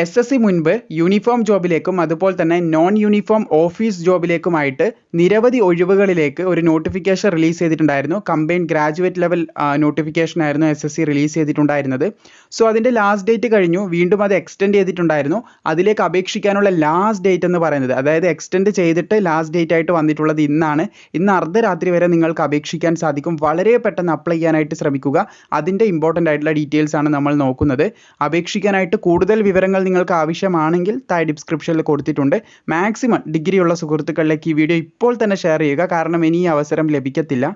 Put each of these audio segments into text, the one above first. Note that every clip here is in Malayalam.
എസ് എസ് സി മുൻപ് യൂണിഫോം ജോബിലേക്കും അതുപോലെ തന്നെ നോൺ യൂണിഫോം ഓഫീസ് ജോബിലേക്കുമായിട്ട് നിരവധി ഒഴിവുകളിലേക്ക് ഒരു നോട്ടിഫിക്കേഷൻ റിലീസ് ചെയ്തിട്ടുണ്ടായിരുന്നു. കമ്പൈൻ ഗ്രാജുവേറ്റ് ലെവൽ നോട്ടിഫിക്കേഷൻ ആയിരുന്നു എസ് എസ് സി റിലീസ് ചെയ്തിട്ടുണ്ടായിരുന്നത്. സോ അതിന്റെ ലാസ്റ്റ് ഡേറ്റ് കഴിഞ്ഞു. വീണ്ടും അത് എക്സ്റ്റെൻഡ് ചെയ്തിട്ടുണ്ടായിരുന്നു. അതിലേക്ക് അപേക്ഷിക്കാനുള്ള ലാസ്റ്റ് ഡേറ്റ് എന്ന് പറയുന്നത് അതായത് എക്സ്റ്റെൻഡ് ചെയ്തിട്ട് ലാസ്റ്റ് ഡേറ്റ് ആയിട്ട് വന്നിട്ടുള്ളത് ഇന്നാണ്. ഇന്ന് അർദ്ധരാത്രി വരെ നിങ്ങൾക്ക് അപേക്ഷിക്കാൻ സാധിക്കും. വളരെ പെട്ടെന്ന് അപ്ലൈ ചെയ്യാനായിട്ട് ശ്രമിക്കുക. അതിന്റെ ഇമ്പോർട്ടന്റ് ആയിട്ടുള്ള ഡീറ്റെയിൽസ് ആണ് നമ്മൾ നോക്കുന്നത്. അപേക്ഷിക്കാനായിട്ട് കൂടുതൽ വിവരങ്ങൾ നിങ്ങൾക്ക് ആവശ്യമാണെങ്കിൽ താഴെ ഡിസ്ക്രിപ്ഷനിൽ കൊടുത്തിട്ടുണ്ട്. മാക്സിമം ഡിഗ്രിയുള്ള സുഹൃത്തുക്കളിലേക്ക് ഈ വീഡിയോ ഇപ്പോൾ തന്നെ ഷെയർ ചെയ്യുക. കാരണം ഇനി ഈ അവസരം ലഭിക്കത്തില്ല.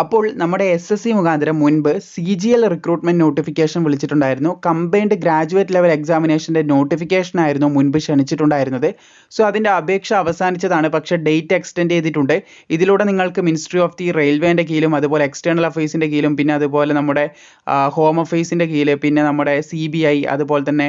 അപ്പോൾ നമ്മുടെ എസ് എസ് സി മുഖാന്തരം മുൻപ് C G L recruitment notification വിളിച്ചിട്ടുണ്ടായിരുന്നു. കമ്പൈൻഡ് ഗ്രാജുവേറ്റ് ലെവൽ എക്സാമിനേഷന്റെ നോട്ടിഫിക്കേഷൻ ആയിരുന്നു മുൻപ് ക്ഷണിച്ചിട്ടുണ്ടായിരുന്നത്. സോ അതിന്റെ അപേക്ഷ അവസാനിച്ചതാണ്. പക്ഷേ ഡേറ്റ് എക്സ്റ്റെൻഡ് ചെയ്തിട്ടുണ്ട്. ഇതിലൂടെ നിങ്ങൾക്ക് മിനിസ്ട്രി ഓഫ് ദി റെയിൽവേന്റെ കീഴിലും അതുപോലെ എക്സ്റ്റേണൽ അഫയേഴ്സിന്റെ കീഴിലും പിന്നെ അതുപോലെ നമ്മുടെ ഹോം അഫയേഴ്സിന്റെ കീഴിൽ പിന്നെ നമ്മുടെ സി ബി ഐ അതുപോലെ തന്നെ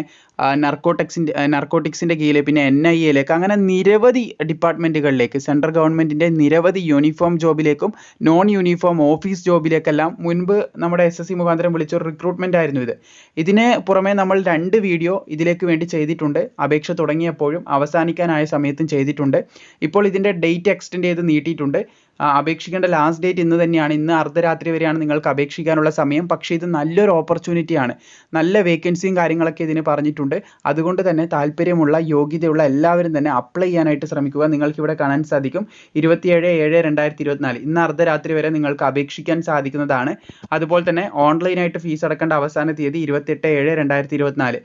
നർക്കോട്ടിക്സിന്റെ നർക്കോട്ടിക്സിന്റെ കീഴിൽ പിന്നെ എൻ ഐ എയിലേക്ക് അങ്ങനെ നിരവധി ഡിപ്പാർട്ട്മെന്റുകളിലേക്ക് സെൻട്രൽ ഗവൺമെന്റിന്റെ നിരവധി യൂണിഫോം ജോബിലേക്കും നോൺ യൂണിഫോം ഓഫീസ് ജോബിലേക്കെല്ലാം മുൻപ് നമ്മുടെ എസ് എസ് സി മുഖാന്തരം വിളിച്ച ഒരു റിക്രൂട്ട്മെന്റ് ആയിരുന്നു ഇത്. ഇതിന് പുറമെ നമ്മൾ രണ്ട് വീഡിയോ ഇതിലേക്ക് വേണ്ടി ചെയ്തിട്ടുണ്ട്. അപേക്ഷ തുടങ്ങിയപ്പോഴും അവസാനിക്കാനായ സമയത്തും ചെയ്തിട്ടുണ്ട്. ഇപ്പോൾ ഇതിന്റെ ഡേറ്റ് എക്സ്റ്റെൻഡ് ചെയ്ത് നീട്ടിയിട്ടുണ്ട്. അപേക്ഷിക്കേണ്ട ലാസ്റ്റ് ഡേറ്റ് ഇന്ന് തന്നെയാണ്. ഇന്ന് അർദ്ധരാത്രി വരെയാണ് നിങ്ങൾക്ക് അപേക്ഷിക്കാനുള്ള സമയം. പക്ഷേ ഇത് നല്ലൊരു ഓപ്പർച്യൂണിറ്റിയാണ് നല്ല വേക്കൻസിയും കാര്യങ്ങളൊക്കെ ഇതിന് പറഞ്ഞിട്ടുണ്ട്. അതുകൊണ്ട് തന്നെ താല്പര്യമുള്ള യോഗ്യതയുള്ള എല്ലാവരും തന്നെ അപ്ലൈ ചെയ്യാനായിട്ട് ശ്രമിക്കുക. നിങ്ങൾക്ക് ഇവിടെ കാണാൻ സാധിക്കും. ഇരുപത്തിയേഴ് ഏഴ് രണ്ടായിരത്തി ഇരുപത്തിനാല് ഇന്ന് അർദ്ധരാത്രി വരെ നിങ്ങൾക്ക് അപേക്ഷിക്കാൻ സാധിക്കുന്നതാണ്. അതുപോലെ തന്നെ ഓൺലൈനായിട്ട് ഫീസ് അടക്കേണ്ട അവസാന തീയതി ഇരുപത്തെട്ട് ഏഴ് രണ്ടായിരത്തി ഇരുപത്തിനാല്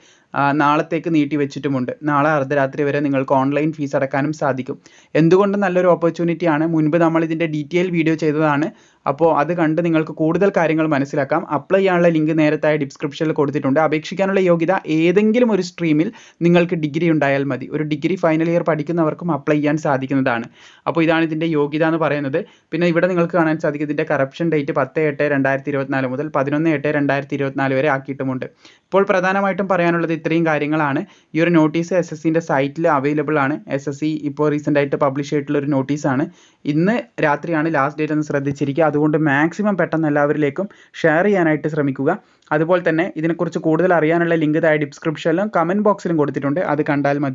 നാളത്തേക്ക് നീട്ടി വെച്ചിട്ടുമുണ്ട്. നാളെ അർദ്ധരാത്രി വരെ നിങ്ങൾക്ക് ഓൺലൈൻ ഫീസ് അടക്കാനും സാധിക്കും. എന്തുകൊണ്ട് നല്ലൊരു ഓപ്പർച്യൂണിറ്റിയാണ് മുൻപ് നമ്മൾ ഇതിന്റെ ഡീറ്റെയിൽ വീഡിയോ ചെയ്തതാണ്. അപ്പോൾ അത് കണ്ട് നിങ്ങൾക്ക് കൂടുതൽ കാര്യങ്ങൾ മനസ്സിലാക്കാം. അപ്ലൈ ചെയ്യാനുള്ള ലിങ്ക് നേരത്തായ ഡിസ്ക്രിപ്ഷനിൽ കൊടുത്തിട്ടുണ്ട്. അപേക്ഷിക്കാനുള്ള യോഗ്യത ഏതെങ്കിലും ഒരു സ്ട്രീമിൽ നിങ്ങൾക്ക് ഡിഗ്രി ഉണ്ടായാൽ മതി. ഒരു ഡിഗ്രി ഫൈനൽ ഇയർ പഠിക്കുന്നവർക്കും അപ്ലൈ ചെയ്യാൻ സാധിക്കുന്നതാണ്. അപ്പോൾ ഇതാണ് ഇതിന്റെ യോഗ്യത എന്ന് പറയുന്നത്. പിന്നെ ഇവിടെ നിങ്ങൾക്ക് കാണാൻ സാധിക്കും ഇതിന്റെ കറപ്ഷൻ ഡേറ്റ് പത്ത് എട്ട് രണ്ടായിരത്തി ഇരുപത്തിനാല് മുതൽ പതിനൊന്ന് എട്ട് രണ്ടായിരത്തി ഇരുപത്തിനാല് വരെ ആക്കിയിട്ടുമുണ്ട്. ഇപ്പോൾ പ്രധാനമായിട്ടും പറയാനുള്ളത് ഇത്രയും കാര്യങ്ങളാണ്. ഈ ഒരു നോട്ടീസ് എസ് എസ് സിന്റെ സൈറ്റിൽ അവൈലബിൾ ആണ്. എസ് എസ് സി ഇപ്പോൾ റീസെന്റ് ആയിട്ട് പബ്ലിഷ് ചെയ്തിട്ടുള്ള ഒരു നോട്ടീസാണ് ഇന്ന് രാത്രിയാണ് ലാസ്റ്റ് ഡേറ്റ് എന്ന് ശ്രദ്ധിച്ചിരിക്കുക. അതുകൊണ്ട് മാക്സിമം പെട്ടെന്ന് എല്ലാവരിലേക്കും ഷെയർ ചെയ്യാനായിട്ട് ശ്രമിക്കുക. അതുപോലെ തന്നെ ഇതിനെക്കുറിച്ച് കൂടുതൽ അറിയാനുള്ള ലിങ്ക് താഴെ ഡിസ്ക്രിപ്ഷനിലും കമന്റ് ബോക്സിലും കൊടുത്തിട്ടുണ്ട്. അത് കണ്ടാൽ മതി